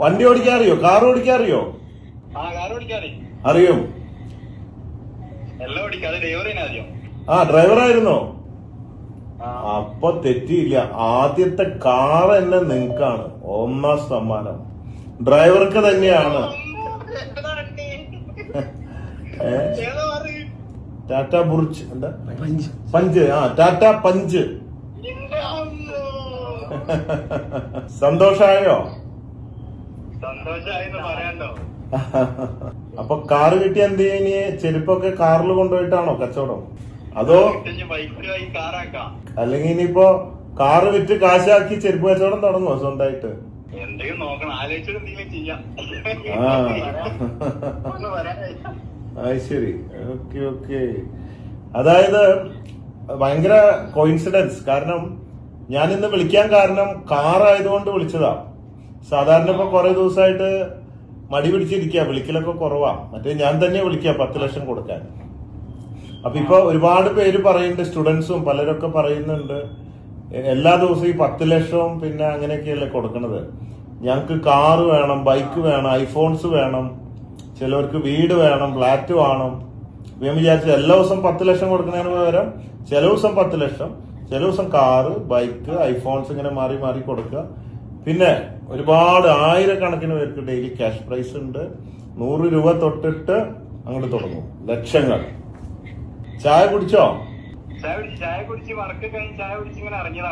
വണ്ടി ഓടിക്കാൻ അറിയോ കാർ ഓടിക്കാൻ അറിയോ. ആ കാർ ഓടിക്കാതെ അറിയും ആ ഡ്രൈവറായിരുന്നോ ആയിരുന്നോ? അപ്പൊ തെറ്റിയില്ല. ആദ്യത്തെ കാർ തന്നെ നിങ്ങൾക്കാണ്. ഒന്നാം സമ്മാനം. ഡ്രൈവർക്ക് തന്നെയാണ്? ടാറ്റ ബുർജ്. എന്താ? പഞ്ച്. ആ ടാറ്റ പഞ്ച്. സന്തോഷായോ? അപ്പൊ കാറ് കിട്ടിയ എന്ത് ചെയ്യ ചെരുപ്പൊക്കെ കാറിൽ കൊണ്ടുപോയിട്ടാണോ കച്ചവടം? അതോ അല്ലെങ്കി അല്ലെങ്കിൽ ഇനിയിപ്പോ കാറ് വിറ്റ് കാശാക്കി ചെരുപ്പ് കച്ചവടം തുടങ്ങുമോ സ്വന്തമായിട്ട്? എന്തെങ്കിലും നോക്കണം. ആലോചിച്ചിട്ട് എന്തെങ്കിലും ചെയ്യാം. ആ. അത് ശരി. Okay okay. അതായത് ഭയങ്കര കോയിൻസിഡൻസ് കാരണം ഞാൻ ഇന്ന് വിളിക്കാൻ കാരണം കാറായതുകൊണ്ട് വിളിച്ചതാ. സാധാരണ ഇപ്പൊ കുറെ ദിവസമായിട്ട് മടി പിടിച്ചിരിക്കുക വിളിക്കലൊക്കെ കുറവാ. മറ്റേ ഞാൻ തന്നെ വിളിക്കുക പത്ത് ലക്ഷം കൊടുക്കാൻ. അപ്പൊ ഇപ്പൊ ഒരുപാട് പേര് പറയുന്നുണ്ട് സ്റ്റുഡൻസും പലരൊക്കെ പറയുന്നുണ്ട്. എല്ലാ ദിവസവും ഈ പത്ത് ലക്ഷവും പിന്നെ അങ്ങനെയൊക്കെയല്ലേ കൊടുക്കണത്. ഞങ്ങൾക്ക് കാറ് വേണം ബൈക്ക് വേണം ഐഫോൺസ് വേണം ചിലവർക്ക് വീട് വേണം ഫ്ലാറ്റ് വേണം. ഞാൻ വിചാരിച്ചു എല്ലാ ദിവസം പത്ത് ലക്ഷം കൊടുക്കുന്നതിന് പകരം ചില ദിവസം പത്ത് ലക്ഷം ചില ദിവസം കാറ് ബൈക്ക് ഐഫോൺസ് ഇങ്ങനെ മാറി മാറി കൊടുക്കുക. പിന്നെ ഒരുപാട് ആയിരക്കണക്കിന് പേർക്ക് ഡെയിലി ക്യാഷ് പ്രൈസ് ഉണ്ട്. നൂറ് രൂപ തൊട്ടിട്ട് അങ്ങോട്ട് തുടങ്ങും. ലക്ഷങ്ങൾ. ചായ കുടിച്ചോ? ചായ കുടിച്ച് വർക്ക് കഴിഞ്ഞ് ചായ കുടിച്ച് ഇങ്ങനെ ഇറങ്ങിയതാണ്.